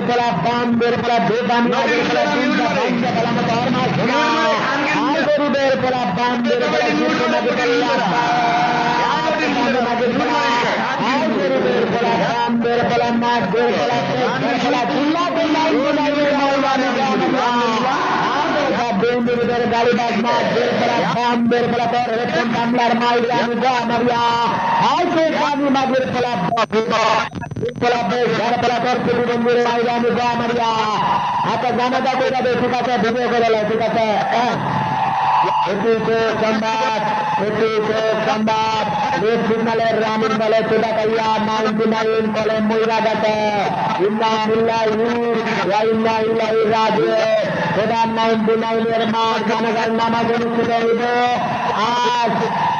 मेरे बड़ा काम मेरे बड़ा बेदान मेरे भला दिन का दिन का भला मत मार सुना आज गुरु मेरे भला काम मेरे भला दिन का मत करिया आज गुरु मेरे भला काम मेरे भला मार मेरे भला मेरे भला जिला जिला जिला मेरे मौलाना దేవుని దగ్గర గాలి బాస్మా దేవుడ కామ్ దేవుడ దేవుడ కందాం లార్ మాల్ గాను గా మరియా ఆసే కాను మా దేవుడ బాబు आता जाण्याचा कोणता ठीक आहे भिडिओ केलेला ठीक आहे रामीण बल सुधा कल्या नाईन्टी नाईन बल मुलगा गट इन्ना इल्ला या इन्ना इल्ला राजे सुधा नाईन्टी नाईन निर्माण जनगणना मागून सुद्धा आज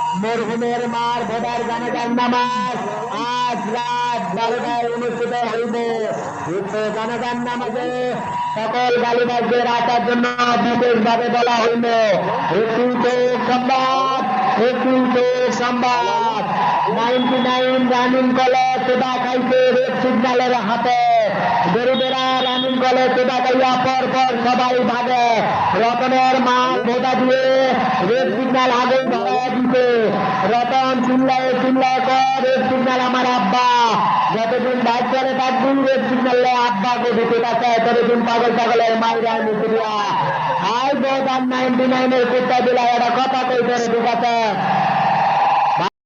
মরহুমের মার ভোটার জানাজার নামাজ আজ রাত বারোটায় অনুষ্ঠিত হইব। উক্ত জানাজার নামাজে সকল গালিবাসদের আসার জন্য বিশেষভাবে বলা হইল একটু সংবাদ একটু সংবাদ। নাইনটি নাইন রানিং কলে চোদা খাইছে রেড সিগন্যালের হাতে। গরিবেরা রানিং কলে চোদা খাইয়া পর পর সবাই ভাগে। রতনের মা ভোটা দিয়ে রেড সিগন্যাল আগে ধরা দিতে রতন চিল্লায় চিল্লায় কর রেড সিগন্যাল আমার আব্বা। যতদিন বাইক চলে থাকবি রেড সিগন্যালে আব্বা কে দিতে কাছে ততদিন পাগল পাগলের মাইরা নিচুরিয়া আই বোধ আর নাইনটি নাইনের কুত্তা দিলা এটা কথা কইতে রে ঠিক আছে